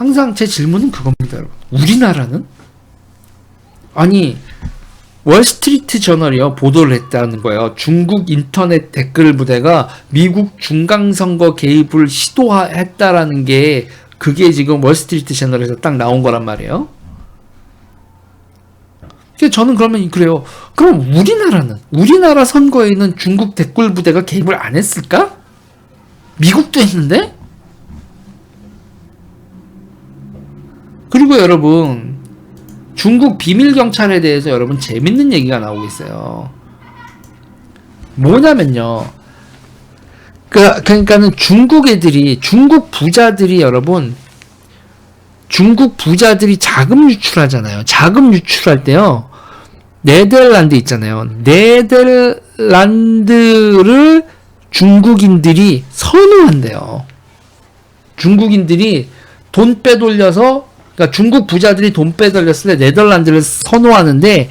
항상 제 질문은 그겁니다, 여러분. 우리나라는 아니 월스트리트 저널이요 보도를 했다는 거예요. 중국 인터넷 댓글 부대가 미국 중간 선거 개입을 시도했다라는 게 그게 지금 월스트리트 저널에서 딱 나온 거란 말이에요. 저는 그러면 그래요. 그럼 우리나라는 우리나라 선거에는 중국 댓글 부대가 개입을 안 했을까? 미국도 했는데? 그리고 여러분 중국 비밀 경찰에 대해서 여러분 재밌는 얘기가 나오고 있어요. 뭐냐면요. 그 그러니까는 중국 애들이 중국 부자들이 여러분 중국 부자들이 자금 유출하잖아요. 자금 유출할 때요. 네덜란드 있잖아요. 네덜란드를 중국인들이 선호한대요. 중국인들이 돈 빼돌려서 그러니까 중국 부자들이 돈 빼돌렸을 때 네덜란드를 선호하는데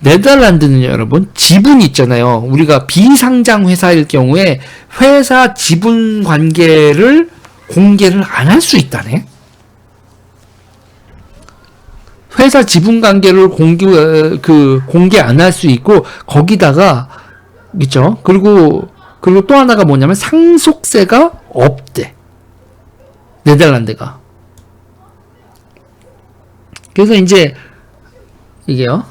네덜란드는 여러분 지분 있잖아요. 우리가 비상장 회사일 경우에 회사 지분 관계를 공개를 안 할 수 있다네. 회사 지분 관계를 공개 어, 그 공개 안 할 수 있고 거기다가 있죠. 그리고 그리고 또 하나가 뭐냐면 상속세가 없대. 네덜란드가. 그래서 이제 이게요.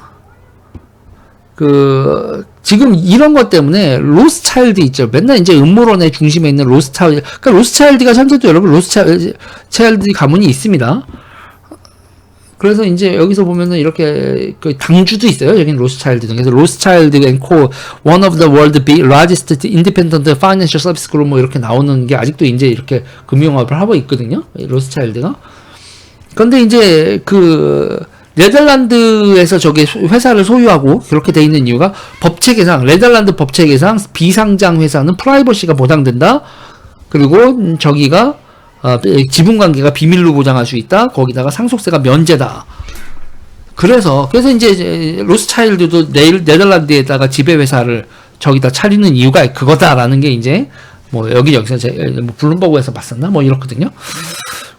그 지금 이런 것 때문에 로스차일드 있죠. 맨날 이제 음모론의 중심에 있는 로스차일드. 그러니까 로스차일드가 현재도 여러분 로스차일드 가문이 있습니다. 그래서 이제 여기서 보면은 이렇게 그 당주도 있어요. 여기는 로스차일드 그래서 로스차일드 앤코 one of the world big largest independent financial service group 뭐 이렇게 나오는 게 아직도 이제 이렇게 금융업을 하고 있거든요. 이 로스차일드가. 근데 이제 그 네덜란드에서 저게 회사를 소유하고 그렇게 돼 있는 이유가 법체계상 네덜란드 법체계상 비상장 회사는 프라이버시가 보장된다. 그리고 저기가 어, 지분 관계가 비밀로 보장할 수 있다. 거기다가 상속세가 면제다. 그래서 그래서 이제 로스차일드도 네일, 네덜란드에다가 지배 회사를 저기다 차리는 이유가 그거다라는 게 이제 뭐 여기 여기서 제 뭐 블룸버그에서 봤었나 뭐 이렇거든요.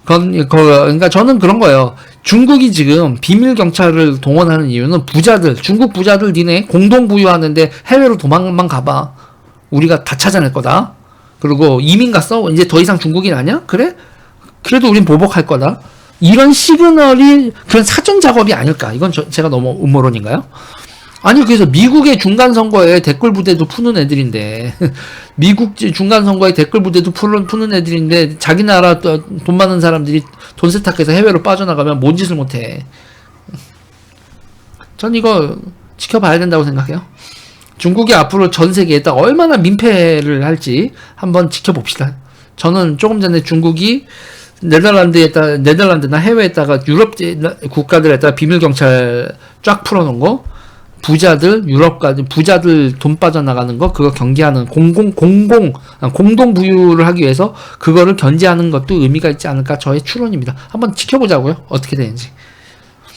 그건 그 그러니까 저는 그런 거예요. 중국이 지금 비밀 경찰을 동원하는 이유는 부자들, 중국 부자들 니네 공동 부유하는데 해외로 도망만 가봐. 우리가 다 찾아낼 거다. 그리고 이민 갔어? 이제 더 이상 중국인 아니야? 그래? 그래도 우린 보복할 거다. 이런 시그널이 그런 사전 작업이 아닐까? 이건 저, 제가 너무 음모론인가요? 아니 그래서 미국의 중간 선거에 댓글 부대도 푸는 애들인데 미국 중간 선거에 댓글 부대도 푸는 푸는 애들인데 자기 나라 돈 많은 사람들이 돈 세탁해서 해외로 빠져나가면 뭔 짓을 못해. 전 이거 지켜봐야 된다고 생각해요. 중국이 앞으로 전 세계에다 얼마나 민폐를 할지 한번 지켜봅시다. 저는 조금 전에 중국이 네덜란드에다 네덜란드나 해외에다가 유럽 국가들에다 비밀 경찰 쫙 풀어놓은 거 부자들 유럽까지 부자들 돈 빠져나가는 거 그거 경계하는 공공 공공 아, 공동 부유를 하기 위해서 그거를 견제하는 것도 의미가 있지 않을까 저의 추론입니다. 한번 지켜보자고요. 어떻게 되는지.